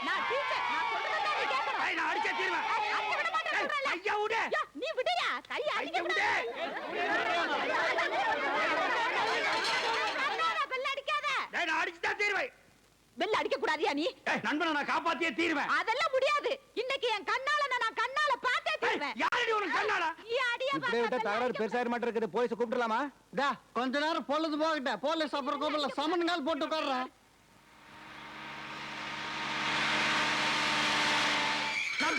Teacher நான் சொல்றதை நீ கேட்கணும் ஏய், நான் அடிச்சே தீருவேன். அடிக்க விட மாட்டேன்னு ஏய், சொல்றேன்ல. கையை விடு. ஐயா, நீ விடுயா கையை அடிக்க விடு. கண்ணால பெல் அடிக்காத ஏய், நான் அடிச்சுதான் தீருவேன். பெல் அடிக்க கூடாதியா நீ ஏய், நண்பனை நான் காப்பாத்தியே தீருவேன். அதெல்லாம் முடியாது இன்னைக்கு என் கண்ணால நான் கண்ணால பார்த்தே தருவேன் யாரடி உனக்கு கண்ணாடா? நீ அடியா இப்படியே விட்டா தகராறு பெருசாயிர மாட்டேன் இருக்குது போலீஸ் கூப்பிடலாமா டா கொஞ்ச நேரம் பொழுது போகட்ட போலீஸ் அப்புறம் கூப்பிடல சமன்கால் போட்டு உட்கார்றேன்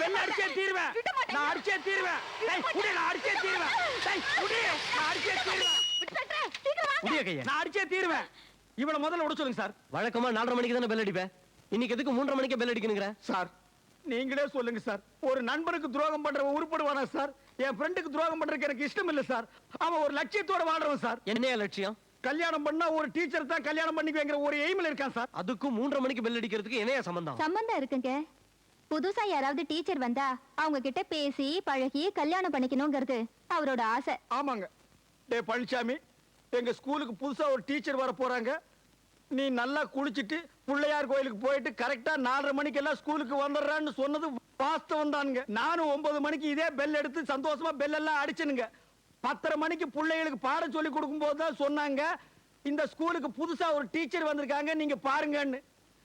பெல் அடிச்சே தீருவேன். விட மாட்டேன். நான் அடிச்சே தீருவேன். ஏய், விடு, நான் அடிச்சே தீருவேன். ஏய், விடு, நான் அடிச்சே தீருவேன். முடிய கையா. நான் அடிச்சே தீருவேன். இவனை முதல்ல விட சொல்லுங்க சார். வழக்கமா நாலரை மணிக்கு தானே பெல் அடிப்பேன்? இன்னைக்கு எதுக்கு மூன்றரை மணிக்கு பெல் அடிக்கணுங்கிற? சார் நீங்களே சொல்லுங்க சார். ஒரு நண்பனுக்கு துரோகம் பண்றவன் உருப்படுவானா சார்? என் ஃப்ரெண்டுக்கு துரோகம் பண்றதுக்கு எனக்கு இஷ்டம் இல்ல சார். அவன் ஒரு லட்சியத்தோட வாழ்றவன் சார். என்னையா லட்சியம்? கல்யாணம் பண்ணா ஒரு டீச்சர் தான் கல்யாணம் பண்ணிக்குவேங்கிற ஒரு எய்மில் இருக்கான் சார். அதுக்கும் மூன்றரை மணிக்கு பெல் அடிக்கிறதுக்கு என்னையா சம்பந்தம்? சம்பந்தம் இருக்குங்க. புதுசா யாராவது டீச்சர் வந்தா அவங்க கிட்ட பேசி பழகி கல்யாணம் பண்ணிக்கணுங்கிறது அவரோட ஆசை. ஆமாங்க. டே பழனிசாமி எங்க ஸ்கூலுக்கு புதுசா ஒரு டீச்சர் வர போறாங்க. நீ நல்லா குளிச்சுட்டு பிள்ளையார் கோயிலுக்கு போயிட்டு கரெக்டா நாலரை மணிக்கு எல்லாம் ஸ்கூலுக்கு வந்துடுறான்னு சொன்னது வாஸ்தவம் தானுங்க நானும் ஒன்பது மணிக்கு இதே பெல் எடுத்து சந்தோஷமா பெல் எல்லாம் அடிச்சனுங்க. பத்தரை மணிக்கு பிள்ளைகளுக்கு பாடம் சொல்லி கொடுக்கும் போது தான் சொன்னாங்க இந்த ஸ்கூலுக்கு புதுசா ஒரு டீச்சர் வந்திருக்காங்க நீங்க பாருங்கன்னு.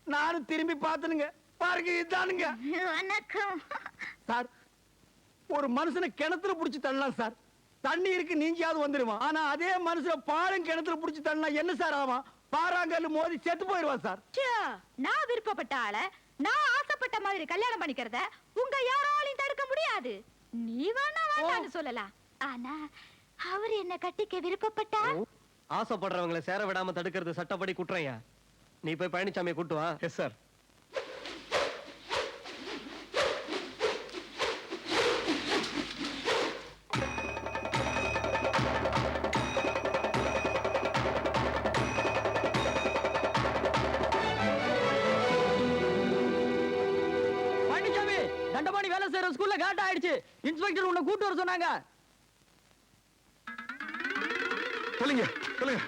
நானும் திரும்பி பார்த்தனுங்க. பாருங்க இதுதானுங்க வணக்கம். சார் ஒரு மனுஷனை கிணத்துல புடிச்சு தள்ளலாம் சார். தண்ணி இருக்கு நீஞ்சியாவது வந்துருவான். ஆனா அதே மனுஷனை பாலும் கிணத்துல புடிச்சு தள்ளனா என்ன சார் ஆவான்? பாறாங்கல்லு மோதி செத்து போயிடுவான் சார். நான் விருப்பப்பட்ட ஆள நான் ஆசைப்பட்ட மாதிரி கல்யாணம் பண்ணிக்கிறத உங்க யாராலையும் தடுக்க முடியாது. நீ வேணா வேண்டாம்னு சொல்லலாம். ஆனா அவர் என்ன கட்டிக்க விருப்பப்பட்டா ஆசைப்படுறவங்களை சேர விடாம தடுக்கிறது சட்டப்படி குற்றம்யா? நீ போய் பழனிசாமியை கூட்டு வா. எஸ் சார் செய்யற ஸ்கூல்ல காட்ட ஆயிடுச்சு. இன்ஸ்பெக்டர் உன்னை கூட்டு வர சொன்னாங்க. சொல்லுங்க சொல்லுங்க.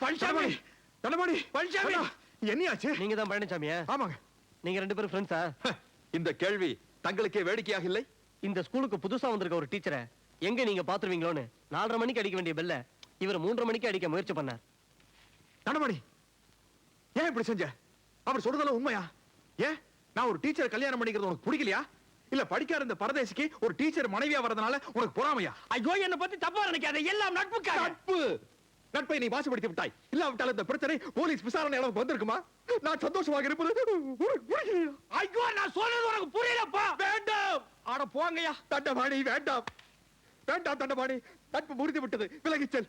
பழனிசாமி தலமணி பழனிசாமி என்னையாச்சு? நீங்க தான் பழனிசாமியா ஆமாங்க. நீங்க ரெண்டு பேரும் ஃப்ரெண்ட்ஸா இந்த கேள்வி தங்களுக்கே வேடிக்கையாக இல்லை? இந்த ஸ்கூலுக்கு புதுசா வந்திருக்க ஒரு டீச்சரை எங்க நீங்க பாத்துருவீங்களோன்னு நாலரை மணிக்கு அடிக்க வேண்டிய பெல்ல இவர் மூன்றரை மணிக்கு அடிக்க முயற்சி பண்ணார். தனமணி ஏன் இப்படி செஞ்ச? அவர் சொல்றதெல்லாம் உண்மையா? ஏன்? நான் ஒரு டீச்சர் கல்யாணம் பண்ணிக்கிறது உனக்கு பிடிக்கலையா? இல்ல படிக்காத இந்த பரதேசிக்கு ஒரு டீச்சர் மனைவியா வரதுனால உனக்கு பொறாமையா? ஐயோ என்ன பத்தி தப்பா நினைக்காத. எல்லாம் நட்புக்காக. நட்பு! நட்பை நீ வாசப்படுத்தி விட்டாய். இல்லாவிட்டால் இந்த பிரச்சனை போலீஸ் விசாரணை அளவுக்கு வந்திருக்குமா? நான் சந்தோஷமாக இருப்பது? ஐயோ நான் சொல்றது உனக்கு புரியலப்பா. வேண்டாம்! ஆட போங்கய்யா. தண்டபாணி வேண்டாம்! வேண்டாம் தண்டபாணி! நட்பு முறிந்து விட்டது. விலகிச் செல்.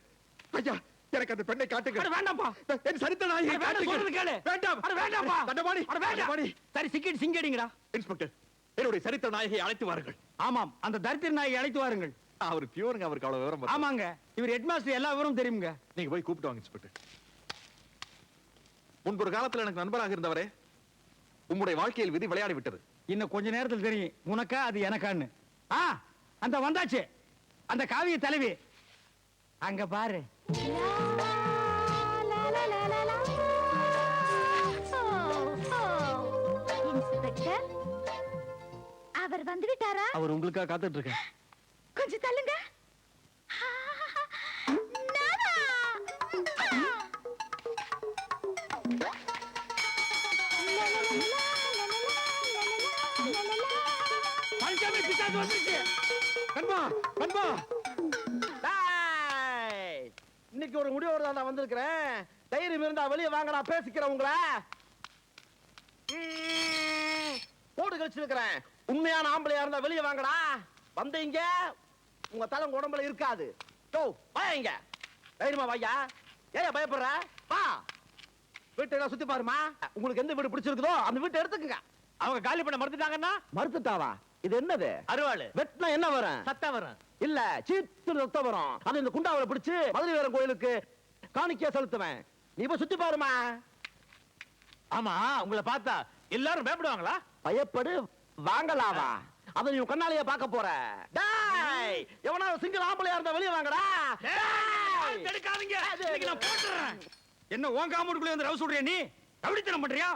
ஐயா எனக்கு அந்த பெண்ணை அட காட்டுங்க வேண்டாம்ப்பா என் சரித்த நாயை அட வேண்டாம் சொல்றது கேளு. வேண்டாம். அட வேண்டாம்ப்பா. தண்டபாணி அட வேண்டாம். தண்டபாணி. சரி சிக்கெட் சிங்கடிங்கடா. இன்ஸ்பெக்டர் என்னுடைய சரித்திர நாயகை அழைத்து வாருங்கள். ஆமாம் அந்த தரித்திர நாயை அழைத்து வாருங்கள். அவர் பியூருங்க அவருக்கு அவ்வளவு விவரம். ஆமாங்க. இவர் ஹெட்மாஸ்டர் எல்லா விவரம் தெரியுங்க நீங்க போய் கூப்பிட்டு வாங்க இன்ஸ்பெக்டர். ஒரு காலத்துல எனக்கு நண்பராக இருந்தவரே உம்முடைய வாழ்க்கையில் விதி விளையாடி விட்டது இன்னும் கொஞ்ச நேரத்தில் தெரியும். உனக்கா அது எனக்கான்னு. ஆ அந்த வந்தாச்சு. அந்த காவிய தலைவி. அங்க பாரு. இன்ஸ்பெக்டர் அவர் வந்து விட்டாரா அவர் உங்களுக்காக காத்துட்டு இருக்கேன். கொஞ்சம் தள்ளுங்க? பழனிசாமி பிசாசு வந்துருச்சு. கண்பா கண்பா இன்னைக்கு ஒரு முடிவோட தான் நான் வந்திருக்கிறேன். தைரியம் இருந்தா வெளியே வாங்க நான் பேசிக்கிறேன் உங்களை. போடு கழிச்சிருக்கிறேன் உண்மையான ஆம்பளையா இருந்தா வெளியே வாங்கடா. வந்தீங்க உங்க தலை உங்க உடம்புல இருக்காது. டோ வாங்க தைரியமா வாயா ஏன் பயப்படுற? வா. வீட்டை எல்லாம் சுத்தி பாருமா. உங்களுக்கு எந்த வீடு பிடிச்சிருக்குதோ அந்த வீட்டை எடுத்துக்கங்க. அவங்க காலி பண்ண மறுத்துட்டாங்கன்னா? மறுத்துட்டாவா? இது என்னது? அருவாளு. வெட்டினா என்ன வரும்? சத்தம் வரும். இல்ல சீத்து ரத்தம் வரும். அது இந்த குண்டாவில பிடிச்சு மதுரை வீரன் கோயிலுக்கு காணிக்கையா செலுத்துவேன். நீ போய் சுத்தி பாருமா. ஆமா உங்களை பார்த்தா எல்லாரும் பயப்படுவாங்களா? பயப்படு வாங்கலாவா? அதை நீ உன் கண்ணாலேயே பார்க்க போற. டேய் எவனாவது சிங்கிள் ஆம்பளையா இருந்தா வெளியே வாங்கடா. டேய்! எடுக்காதீங்க. இன்னைக்கு நான் போட்டுறேன். என்ன உன் காம்பவுண்டுக்குள்ளே வந்து ரவு சொல்றியா நீ? ரவுடித்தனம் பண்றியா?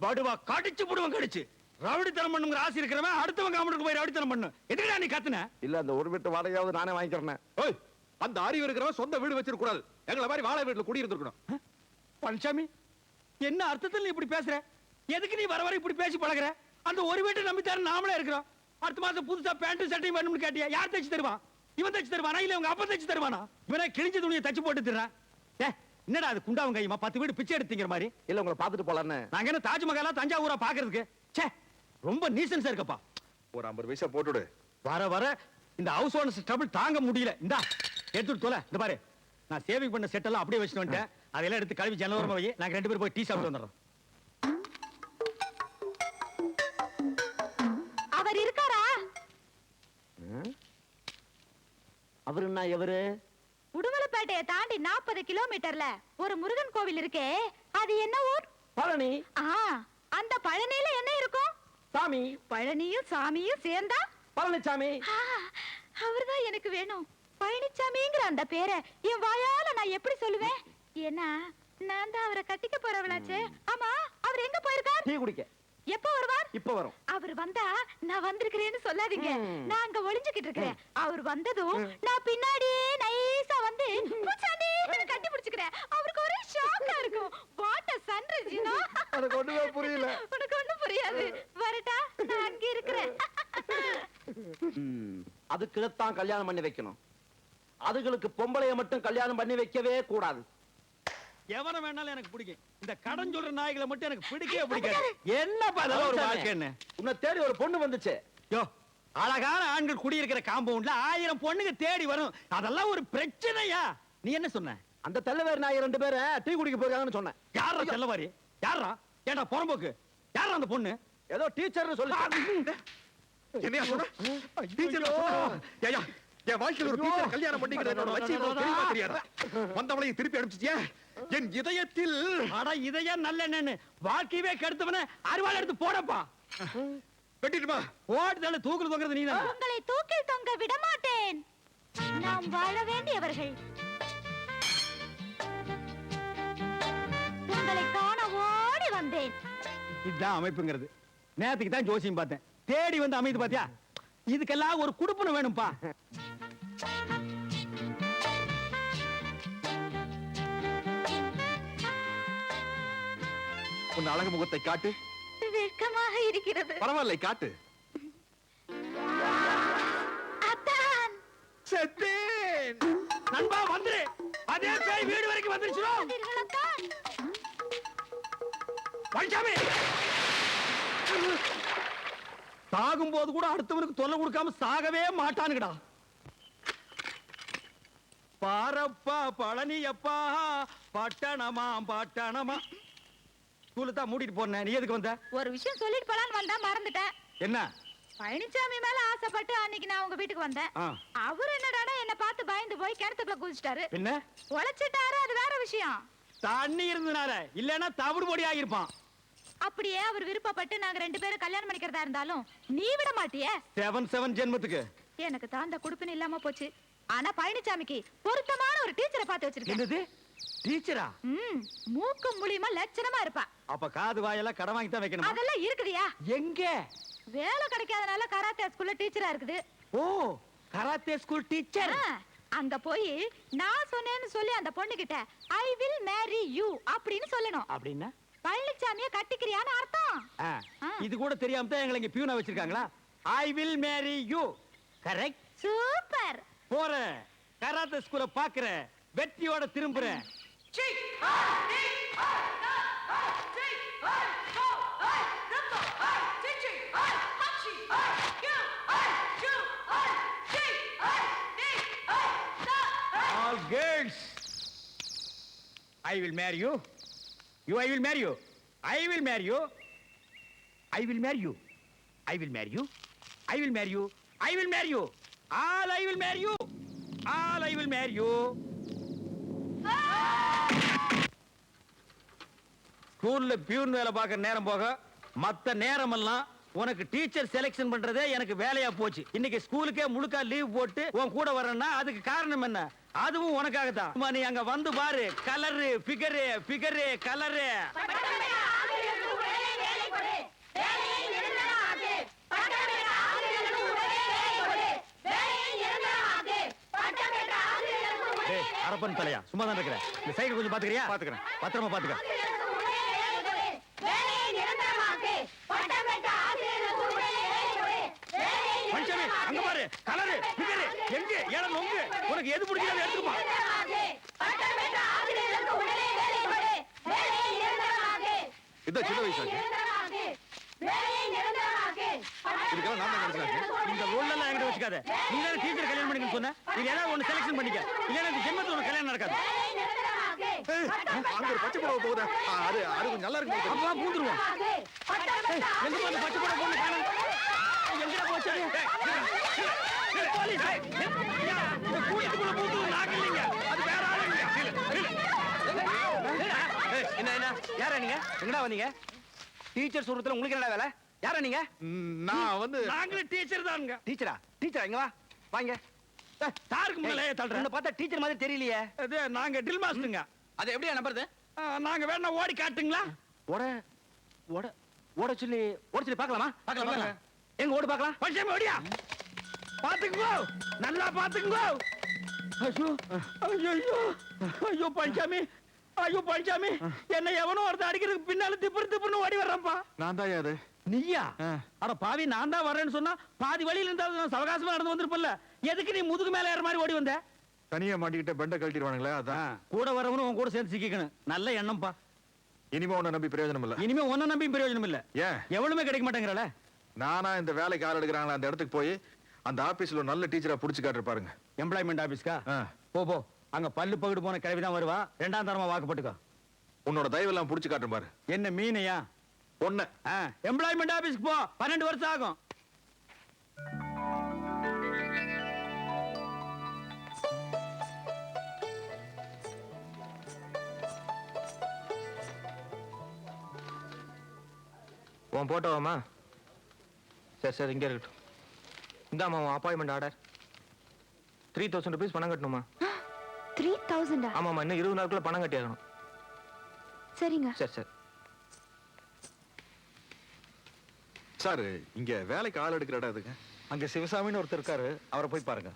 வடுவா கடிச்சு புடுவன் கடிச்சு. ரவுடித்தனம் பண்ணுங்கிற ஆசை இருக்கிறவன் அடுத்தவன் காமெடிக்கு போய் ரவுடித்தனம் பண்ணு. எதுக்குடா நீ கத்துன? இல்ல அந்த ஒரு வீட்டு வாடகையாவது நானே வாங்கிக்கிறேன். ஓய் அந்த அறிவு இருக்கிறவன் சொந்த வீடு வச்சிருக்க கூடாது. எங்களை மாதிரி வாழை வீட்டுல குடி இருந்திருக்கணும் பழனிசாமி என்ன அர்த்தத்தில் நீ இப்படி பேசுற? எதுக்கு நீ வர வர இப்படி பேசி பழகுற? அந்த ஒரு வீட்டை நம்பி தர நாமளே இருக்கிறோம். அடுத்த மாசம் புதுசா பேண்ட் சட்டையும் வேணும்னு கேட்டியா? யார் தைச்சு தருவான் இவன் தைச்சு தருவானா? இல்ல உங்க அப்பா தைச்சு தருவானா? இவனே கிழிஞ்ச துணியை தச்சு போட்டு தர்றான். ஏ என்னடா அது குண்டாவும் கையுமா? பத்து வீடு பிச்சை எடுத்தீங்கிற மாதிரி. இல்ல உங்களை பாத்துட்டு போலான்னு. நாங்க என்ன தாஜ்மஹாலா தஞ்சாவூரா பாக்குறதுக்கு ச்சே ரொம்ப நீசன்ஸா இருக்கப்பா. ஒரு ஐம்பது பைசா போட்டுடு வர வர இந்த ஹவுஸ் ஓனர்ஸ் ட்ரபிள் தாங்க முடியல. இந்தா எடுத்துட்டு தொலை இந்த பாரு. நான் சேவிங் பண்ண செட் எல்லாம் அப்படியே வச்சுட்டு வந்துட்டேன். அதெல்லாம் எடுத்து கழுவி ஜனவரமா வை. நாங்க ரெண்டு பேரும் போய் டீ சாப்பிட்டு வந்துடுறோம். அவர் இருக்காரா? அவரு என்ன எவரு உடுமலைப்பேட்டையை தாண்டி நாற்பது கிலோமீட்டர்ல ஒரு முருகன் கோவில் இருக்கே. அது என்ன ஊர்? பழனி. ஆ அந்த பழனியில என்ன இருக்கும்? சாமி. பழனியும் சாமியும் சேர்ந்தா? பழனிசாமி அவர்தான் எனக்கு வேணும். பழனிச்சாமிங்கிற அந்த பேரை என் வாயால நான் எப்படி சொல்லுவேன்? ஏன்னா நான் தான் அவரை கட்டிக்க போறவளாச்சே. ஆமா அவர் எங்க போயிருக்கார்? டீ குடிக்க. எப்ப வருவார்? இப்ப வரும். அவர் வந்தா நான் வந்திருக்கிறேன்னு சொல்லாதீங்க. நான் அங்க ஒளிஞ்சுகிட்டு இருக்கிறேன். அவர் வந்ததும் நான் பின்னாடியே நைஸா வந்து பூச்சாண்டி கட்டி பிடிச்சுக்கிறேன். அவருக்கு ஒரே ஷாக்கா இருக்கும். What a sunrise you know எனக்கு ஒண்ணுமே புரியல. உனக்கு ஒண்ணும் புரியாது வரட்டா நான் அங்க இருக்கிறேன். ம், அதுக்குதான் கல்யாணம் பண்ணி வைக்கணும். அதுகளுக்கு பொம்பளைய மட்டும் கல்யாணம் பண்ணி வைக்கவே கூடாது. எவனை வேணாலும் எனக்கு பிடிக்கும். இந்த கடன் சொல்ற நாய்களை மட்டும் எனக்கு பிடிக்கவே பிடிக்காது. என்னப்பா அதெல்லாம் ஒரு வாழ்க்கை என்ன? உன்னை தேடி ஒரு பொண்ணு வந்துச்சு. யோ அழகான ஆண்கள் குடியிருக்கிற காம்பவுண்ட்ல ஆயிரம் பொண்ணுங்க தேடி வரும். அதெல்லாம் ஒரு பிரச்சனையா? நீ என்ன சொன்ன? அந்த தெல்லவேர் நாய் ரெண்டு பேரை டீ குடிக்க போயிருக்காங்கன்னு சொன்னேன். யாரா செல்லவாரி யாரா ஏண்டா புறம்போக்கு? யாரா அந்த பொண்ணு? ஏதோ டீச்சர்னு சொல்லி என்னையா சொல்ற? டீச்சர் ஏயா என் வாழ்க்கையில ஒரு டீச்சர் கல்யாணம் பண்ணிக்கிறது உனக்கு தெரியுமா தெரியாதா? வந்தவளையும் திருப்பி அனுப்பிச்சிட்டியா? என் இதயத்தில் அட இதையா நல்ல என்னன்னு வாழ்க்கையவே கெடுத்தவன அறுவாள் எடுத்து போடப்பா. வெட்டிட்டுமா ஓடுதல தூக்குறது தொங்குறது நீ உங்களை தூக்கில் தொங்க விட மாட்டேன் நாம் வாழ வேண்டியவர்கள். இதுதான் அமைப்புங்கிறது. நேத்துக்கு தான் ஜோசியம் பார்த்தேன். தேடி வந்து அமைது பாத்தியா? இதுக்கெல்லாம் ஒரு குடுப்பனம் வேணும்பா. உன் அழகு முகத்தை காட்டு. வெட்கமாக இருக்கிறது. பரவாயில்லை காட்டு. செத்தேன் நண்பா வந்துரு. அதே பேய் வீடு வரைக்கும் வந்துருச்சுடா. பார்த்தீர்கள் அத்தான்? பழனிசாமி சாகும் போது கூட அடுத்தவனுக்கு தொல்லை கொடுக்காம சாகவே மாட்டானுங்கடா. பாரப்பா பழனியப்பா பட்டணமா பட்டணமா. ஸ்கூலு தான் மூடிட்டு போனேன் நீ எதுக்கு வந்த? ஒரு விஷயம் சொல்லிட்டு போலான்னு வந்தா மறந்துட்டேன். என்ன? பழனிசாமி மேல ஆசைப்பட்டு அன்னைக்கு நான் உங்க வீட்டுக்கு வந்தேன். அவர் என்னடானா என்ன பார்த்து பயந்து போய் கிணத்துக்குள்ள குதிச்சிட்டாரு. பின்ன? உழைச்சிட்டாரு அது வேற விஷயம். தண்ணி இருந்தனால இல்லைன்னா தவிடு பொடி ஆகிருப்பான் அப்படியே அவர் விருப்பப்பட்டு நாங்க ரெண்டு பேரும் கல்யாணம் பண்ணிக்கிறதா இருந்தாலும் நீ விட மாட்டியே? செவன் செவன் ஜென்மத்துக்கு. எனக்கு தான் அந்த குடுப்பின இல்லாம போச்சு. ஆனா பழனிசாமிக்கு பொருத்தமான ஒரு டீச்சரை பார்த்து வச்சிருக்கேன். டீச்சரா ம் மூக்கு மூலியமா லட்சணமா இருப்பா. அப்ப காது வாயெல்லாம் கடன் வாங்கி தான் வைக்கணும்? அதெல்லாம் இருக்குதியா? எங்க? வேலை கிடைக்காதனால கராத்தே ஸ்கூல்ல டீச்சரா இருக்குது. ஓ கராத்தே ஸ்கூல் டீச்சர்? அங்க போய் நான் சொன்னேன்னு சொல்லி அந்த பொண்ணு கிட்ட ஐ வில் மேரி யூ அப்படின்னு சொல்லணும். அப்படின்னா? பழனிசாமிய கட்டிக்கிறியான்னு அர்த்தம். இது கூட தெரியாம தான் எங்களை இங்க பியூனா வச்சிருக்காங்களா? I will marry you correct super. போறேன். கராத்தே ஸ்கூல பாக்குறேன். வெற்றியோட திரும்புறேன். All girls, I will marry you. You, I will marry you. I will marry you. I will marry you. I will marry you. I will marry you. I will marry you. All I will marry you. All I will marry you. ஸ்கூல்ல peon வேலை பார்க்குற நேரம் போக மத்த நேரமெல்லாம் உனக்கு teacher selection பண்றதே எனக்கு வேலையா போச்சு. இன்னைக்கு ஸ்கூலுக்கே முழுக்கா லீவ் போட்டு உன் கூட வரேன்னா அதுக்கு காரணம் என்ன? அதுவும் உனக்காக தான் நீ அங்க வந்து பாரு. கலரு பிகரு பிகரு கலரு அரப்பன் தலையா? சும்மா தான் இருக்கிறேன் இந்த சைடு கொஞ்சம் பாத்துக்கிறியா? பாத்துக்கிறேன். பத்திரமா பாத்துக்க பஞ்சாமி அங்க பாரு கலரு பிகரு எங்க? ஏழை நொங்கு உனக்கு எது பிடிக்கிறதோ எடுத்துப்பா. இதான் சின்ன வயசாச்சு இதுக்கெல்லாம் நான் தான் கிடைச்சாச்சு இந்த ரோல் எல்லாம் என்கிட்ட வச்சுக்காத. நீ தானே டீச்சர் கல்யாணம் பண்ணிக்கன்னு சொன்ன. இது ஏதாவது ஒண்ணு செலக்ஷன் பண்ணிக்க. இல்லைன்னா இந்த ஜென்மத்துல உனக்கு கல்யாணம் நடக்காது. அங்க ஒரு பச்சை புடவை போகுதா? ஆ, அது அது கொஞ்சம் நல்லா இருக்கு அப்பா பூந்துருவோம். எங்க பச்சை போட பொண்ணு யாரா நீங்க எங்கடா வந்தீங்க டீச்சர் சொல்றதுல உங்களுக்கு என்னடா வேலை யாரா நீங்க நான் வந்து நாங்களும் டீச்சர் தானுங்க டீச்சரா டீச்சரா இங்க வா வாங்க தாருக்கு முன்னாலே தள்ளுறேன் பார்த்தா டீச்சர் மாதிரி தெரியலையே அது நாங்க ட்ரில் மாஸ்டருங்க அது எப்படியா நம்புறது நாங்க வேணா ஓடி காட்டுங்களா ஓட ஓட ஓட சொல்லி ஓட சொல்லி பார்க்கலாம் பார்க்கலாம் எங்க ஓடு பார்க்கலாம் பச்சை ஓடியா பாத்துக்கோ நல்லா பாத்துக்கோ ஐயோ ஐயோ ஐயோ. ஐயோ பஞ்சாமி ஐயோ பஞ்சாமி என்ன எவனோ ஒருத்தன் அடிக்கிறதுக்கு பின்னால திப்புரு திப்புன்னு ஓடி வர்றப்பா நான் தான் அது. நீயா. அட பாவி நான் தான் வரேன்னு சொன்னா பாதி வழியில இருந்தாலும் நான் சவகாசமா நடந்து வந்திருப்பல்ல எதுக்கு நீ முதுகு மேல ஏற மாதிரி ஓடி வந்த? தனியா மாட்டிக்கிட்ட பெண்டை கழட்டிடுவானுங்களே அதான். கூட வரவனும் உன் கூட சேர்ந்து சிக்கிக்கணும். நல்ல எண்ணம்ப்பா. இனிமே உன்னை நம்பி பிரயோஜனம் இல்ல இனிமே ஒன்ன நம்பி பிரயோஜனம் இல்ல ஏன்? எவனுமே கிடைக்க மாட்டேங்கிறல நானா இந்த வேலைக்கு ஆள் எடுக்கிறாங்களா? அந்த இடத்துக்கு போய் அந்த ஆபீஸ்ல நல்ல டீச்சரா புடிச்சு காட்டுற பாருங்க. எம்ப்ளாய்மெண்ட் ஆபீஸ்க்கா ஆ. போ போ. அங்க பல்லு பகுடு போன கிழவி தான் வருவா. ரெண்டாம் தரமா வாக்குப்பட்டுக்கோ உன்னோட தயவெல்லாம் புடிச்சு காட்டுற பாரு. என்ன மீனையா? ஒண்ணு. எம்ப்ளாய்மெண்ட் ஆபீஸ்க்கு போ. பன்னெண்டு வருஷம் ஆகும். உன் போட்டோவாமா சரி சரி இங்கே இருக்கட்டும். இந்தாம்மா உன் appointment order three thousand rupees பணம் கட்டணுமா? த்ரீ தௌசண்டா ஆமாம்மா இன்னும் இருபது நாளுக்குள்ள பணம் கட்டி ஆகணும் சரிங்க. சரி சரி. சார் இங்க வேலைக்கு ஆள் எடுக்கிற இடம் எதுங்க? அங்க சிவசாமின்னு ஒருத்தர் இருக்காரு. அவரை போய் பாருங்க.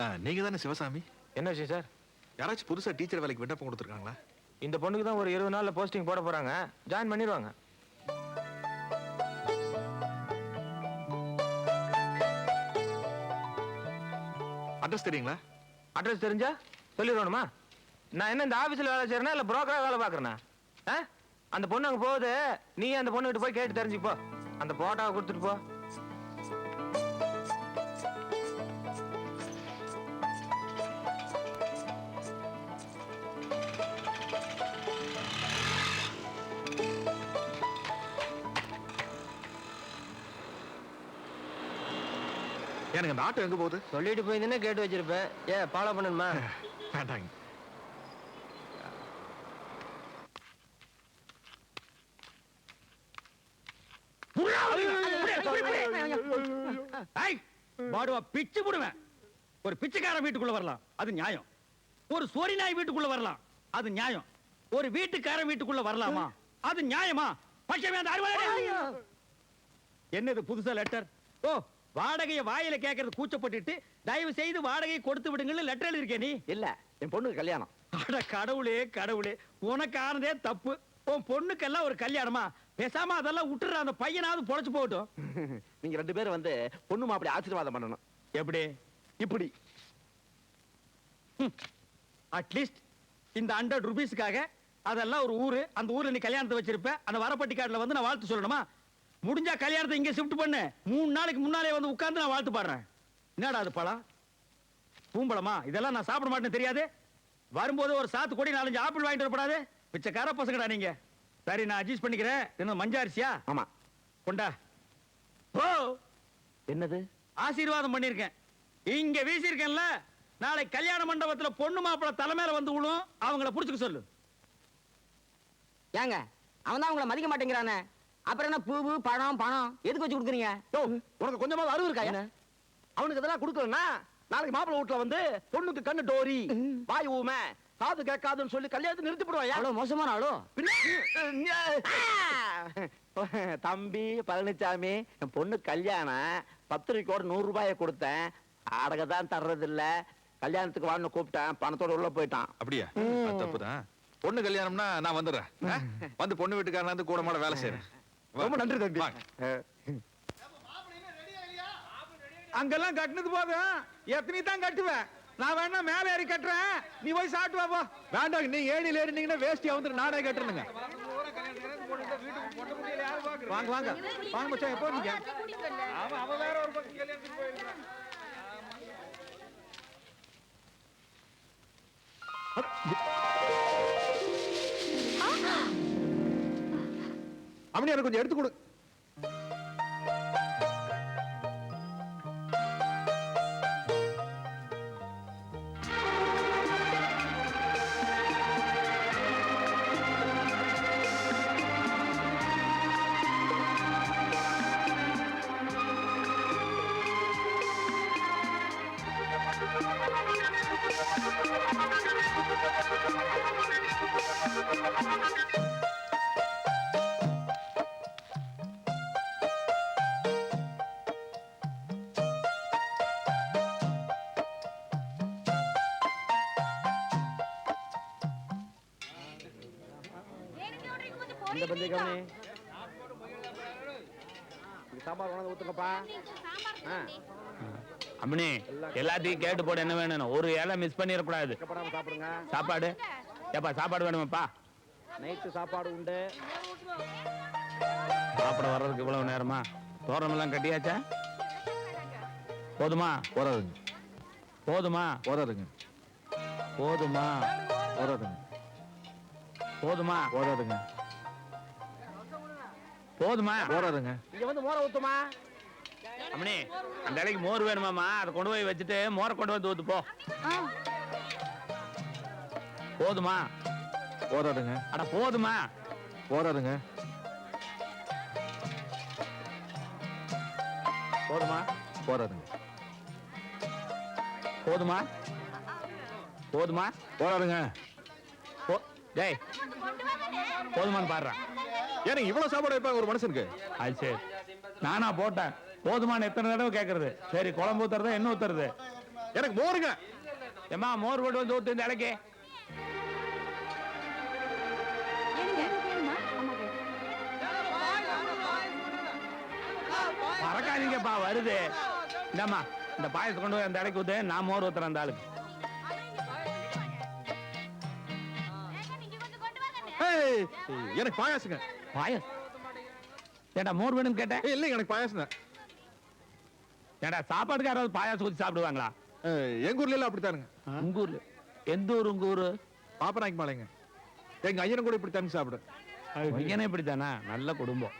ஆ, நீங்க தானே சிவசாமி? என்ன விஷயம் சார்? யாராச்சும் புதுசா டீச்சர் வேலைக்கு விண்ணப்பம் கொடுத்துருக்காங்களா? இந்த பொண்ணுக்கு தான் ஒரு இருபது நாள்ல போஸ்டிங் போட போறாங்க. ஜாயின் பண்ணிடுவாங்க. அட்ரஸ் தெரியுங்களா? அட்ரஸ் தெரிஞ்சா சொல்லிடணுமா? நான் என்ன இந்த ஆஃபீஸில் வேலை செய்கிறேன்னா இல்லை புரோக்கராக வேலை பாக்குறேனா அந்த பொண்ணு அங்கே போகுது. நீ அந்த பொண்ணுகிட்ட போய் கேட்டு தெரிஞ்சுப்போ அந்த போட்டோவை கொடுத்துட்டு போ. எனக்கு அந்த ஆட்டோ எங்க போகுது சொல்லிட்டு போயிருந்தேன்னா கேட்டு வச்சிருப்பேன் ஏன் ஃபாலோ பண்ணணுமா வேண்டாங்க ஐய், பாடுவா பிச்சு புடுவேன் ஒரு பிச்சைக்காரன் வீட்டுக்குள்ள வரலாம் அது நியாயம் ஒரு சோரி நாய் வீட்டுக்குள்ள வரலாம் அது நியாயம் ஒரு வீட்டுக்காரன் வீட்டுக்குள்ள வரலாமா அது நியாயமா பச்சை அந்த என்னது புதுசா லெட்டர் ஓ வாடகையை வாயில கேட்கறது கூச்சப்பட்டுட்டு தயவு செய்து வாடகையை கொடுத்து விடுங்கன்னு லெட்டர் எழுதிருக்கே நீ? இல்ல என் பொண்ணுக்கு கல்யாணம். அட கடவுளே கடவுளே. உனக்கு ஆனதே தப்பு. உன் பொண்ணுக்கெல்லாம் ஒரு கல்யாணமா? பேசாம அதெல்லாம் விட்டுற அந்த பையனாவது பொழைச்சு போகட்டும். நீங்க ரெண்டு பேரும் வந்து பொண்ணு மாப்பிளை ஆசீர்வாதம் பண்ணணும். எப்படி? இப்படி. அட்லீஸ்ட் இந்த ஹண்ட்ரட் ருபீஸ்க்காக அதெல்லாம் ஒரு ஊரு அந்த ஊர்ல நீ கல்யாணத்தை வச்சிருப்ப அந்த வரப்பட்டி கார்டுல வந்து நான் வாழ்த்து சொல்லணுமா? முடிஞ்சா கல்யாணத்தை இங்க ஷிஃப்ட் பண்ணு. மூணு நாளைக்கு முன்னாலே வந்து உட்கார்ந்து நான் வாழ்த்து பாடுறேன். என்னடா அது பழம்? பூம்பழமா? இதெல்லாம் நான் சாப்பிட மாட்டேன்னு தெரியாது. வரும்போது ஒரு சாத்து கொடி நாலஞ்சு ஆப்பிள் வாங்கிட்டு வரப்படாது பிச்சைக்கார பசங்கடா நீங்க. சரி நான் அட்ஜஸ்ட் பண்ணிக்கிறேன். என்ன மஞ்ச அரிசியா? ஆமா. கொண்டா. ஓ என்னது? ஆசீர்வாதம் பண்ணிருக்கேன் இங்க வீசியிருக்கேன்ல. நாளை கல்யாண மண்டபத்துல பொண்ணு மாப்பிள தலைமையில வந்து விழும் அவங்கள புடிச்சுக்க சொல்லு. ஏங்க அவன் தான் உங்களை மதிக்க மாட்டேங்கிறானே. அப்புறம் என்ன பூவு பழம் பணம்? எதுக்கு வச்சு கொடுக்குறீங்க? யோ உனக்கு கொஞ்சமாவது அறிவு இருக்கா என்ன? அவனுக்கு இதெல்லாம் கொடுக்கலன்னா நாளைக்கு மாப்பிள்ளை வீட்டுல வந்து பொண்ணுக்கு கண்ணு டோரி வாய் ஊமை காது கேட்காதுன்னு சொல்லி கல்யாணத்தை நிறுத்தி போடுவாயா? அவ்வளவு மோசமான ஆளோ? தம்பி பழனிசாமி என் பொண்ணு கல்யாணம் பத்திரிக்கையோட நூறு ரூபாய கொடுத்தேன். அடக தான் தர்றது இல்ல கல்யாணத்துக்கு வான்னு கூப்பிட்டேன். பணத்தோட உள்ள போயிட்டான். அப்படியா? தப்புதான். பொண்ணு கல்யாணம்னா நான் வந்துடுறேன்? வந்து பொண்ணு வீட்டுக்காரனா இருந்து கூட மாட வேலை செய்யறேன். ரொம்ப நன்றி தம்பி. அங்கெல்லாம் கட்டினது போதும் எத்தனை தான் கட்டுவேன் நான் வேணா மேல ஏறி கட்டுறேன். நீ போய் சாப்பிட்டு வா போ. வேண்டாம் நீ ஏணில ஏறினீங்கன்னா வேஷ்டியா வந்து நானே கட்டுறேனுங்க. வாங்க வாங்க. வாங்க மச்சான் எப்போ நீங்க அப்படி எனக்கு கொஞ்சம் எடுத்து கொடு. பந்தி கவனி சாம்பார் உணவு ஊத்துங்கப்பா. ஆ, அம்மனி எல்லாத்தையும் கேட்டு போட என்ன வேணும் ஒரு இலை மிஸ் பண்ணிடக்கூடாது. சாப்பிடுங்க. சாப்பாடு? ஏப்பா சாப்பாடு வேணுமாப்பா? நைட்டு சாப்பாடு உண்டு. சாப்பிட வர்றதுக்கு இவ்வளவு நேரமா? தோரணம் எல்லாம் கட்டியாச்சா? போதுமா? போறாதுங்க. போதுமா? போறாதுங்க. போதுமா? போறாதுங்க. போதுமா? போறாதுங்க. போதுமா? போறாதுங்க இங்க வந்து மோர ஊத்துமா? அம்மனி அந்த இலைக்கு மோர் வேணுமாமா அதை கொண்டு போய் வச்சுட்டு மோரை கொண்டு வந்து ஊத்து போ. போதுமா? போறாதுங்க அட போதுமா? போறாதுங்க போதுமா? போறாதுங்க போதுமா? போதுமா? போறாதுங்க போ- டேய். போதுமான்னு பாடுறேன் ஏனுங்க இவ்வளவு சாப்பாடு வைப்பாங்க ஒரு மனுஷனுக்கு? அது சரி. நானா போட்டேன். போதுமான்னு எத்தனை தடவை கேட்கறது சரி குழம்பு ஊத்துறதா என்ன ஊத்துறது? எனக்கு மோருங்க. ஏம்மா மோர் போட்டு வந்து ஊத்து இந்த இலைக்கு. மறக்காதீங்கப்பா வருது. இந்தாம்மா இந்த பாயசம் கொண்டு போய் அந்த இலைக்கு ஊத்து. நான் மோர் ஊத்துறேன் அந்த ஆளுக்கு ஏய், எனக்கு பாயாசுங்க. பாயசம் ஏண்டா மோர் வேணும்னு கேட்டேன்? இல்லைங்க எனக்கு பாயாசம் தான். ஏண்டா சாப்பாட்டுக்கு யாராவது பாயாசம் ஊத்தி சாப்பிடுவாங்களா? எங்க ஊர்ல எல்லாம் அப்படித்தானுங்க. உங்க ஊர்ல? எந்த ஊர் உங்க ஊரு? பாப்பநாய்க்கு மாலைங்க எங்க ஐயனும் கூட இப்படி தண்ணி சாப்பிடு பையனே இப்படித்தானா? நல்ல குடும்பம்.